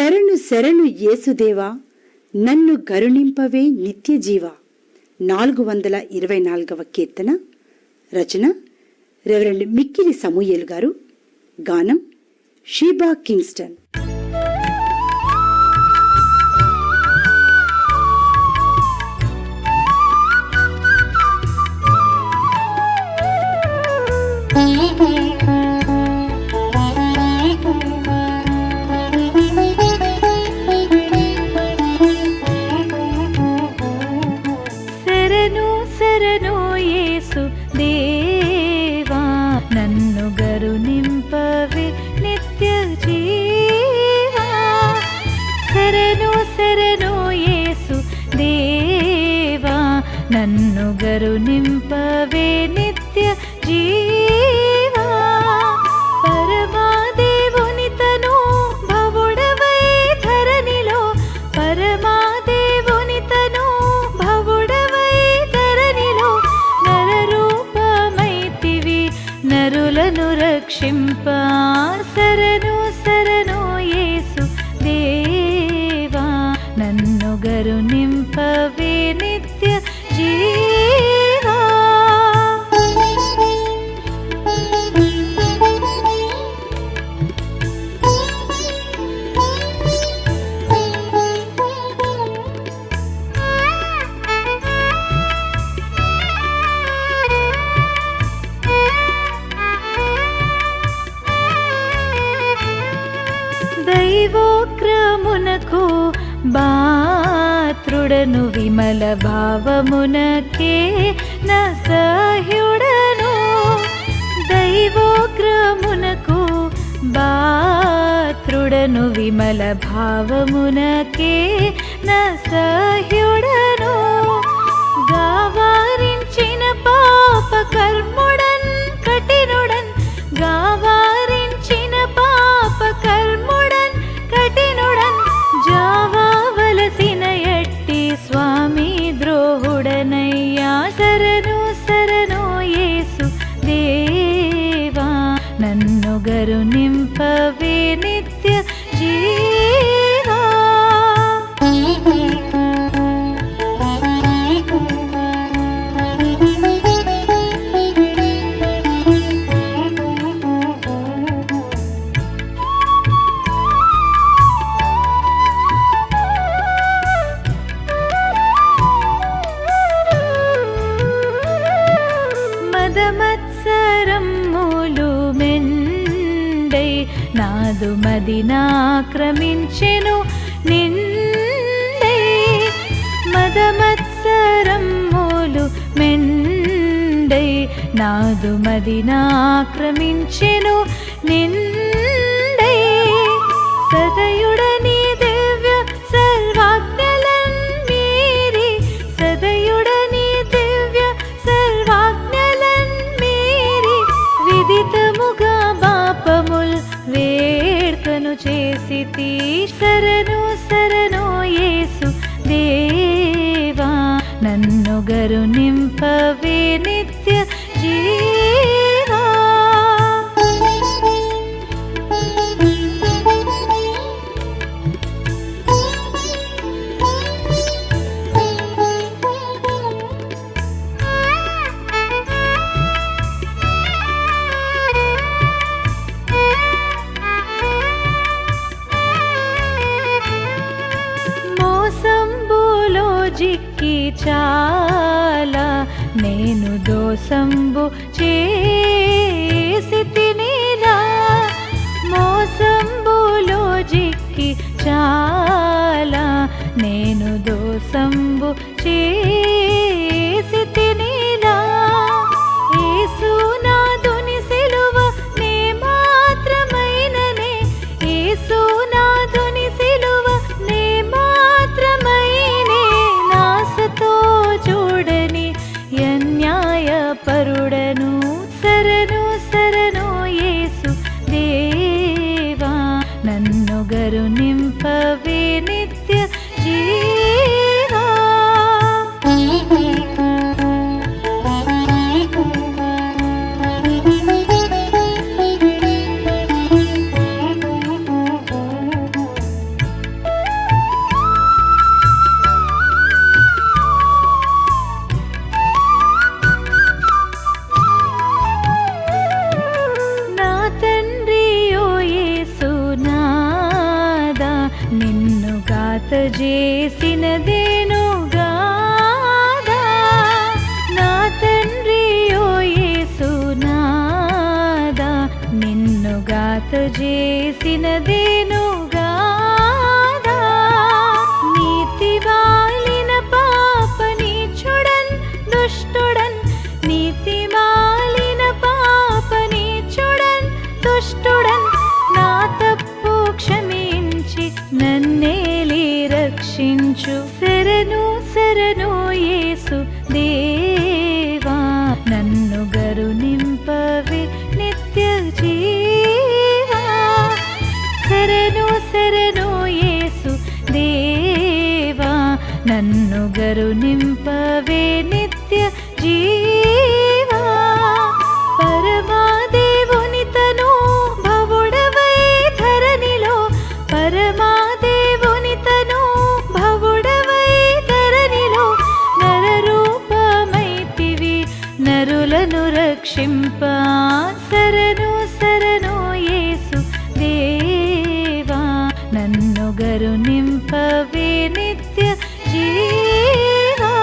శరణు శరణు యేసుదేవా నన్ను గరుణింపవే నిత్య జీవ. నాలుగు వందల ఇరవై నాలుగవ కీర్తన రచన రెవరెండ్ మిక్కిలి సమూయేలు గారు గానం షీబా కింగ్స్టన్. నేను శరణు యేసు దేవా నన్ను గరు నింపవే నిత్య జీవా. పరమాదేవుని తను భవుడవై ధరణిలో పరమాదేవుని తను భవుడవై ధరణిలో నరరూపమైతివి నరులను రక్షింప దైవోక్రమునకు బాత్రుడను విమల భావమునకే నా సహ్యుడను దైవోగ్రమునకు బాత్రుడను విమల భావమునకే నా సహ్యుడను శరణు శరణు యేసు దేవా నన్ను గరునింపవే నిత్య నాదు మదినాక్రమించెను నిండై మదమత్సరమ్ములు మెండే నాదు మదినాక్రమించెను నిండే సదయుడ సేవను చేసి శరణు శరణు యేసు దేవా. నన్ను గరు నింపవే నిత్య చాలా నేను దోసంబు చేసి తినేలా. మోసంబులో జిక్కి చాలా నేను దోసంబు చే తాత చేసినదేను గాదా నా తండ్రి ఓ యేసునాదా నిన్ను గాత చేసినదేను రక్షించు శరణు శరణు యేసు దేవా. నన్ను గరు నింపవి నిత్య జీవా. శరణు శరణు యేసు దేవా. నన్ను గరు నింపవే నిత్య రక్షింప శరణు శరణు యేసు దేవా. నన్ను గరు నింపవే నిత్య జీవా.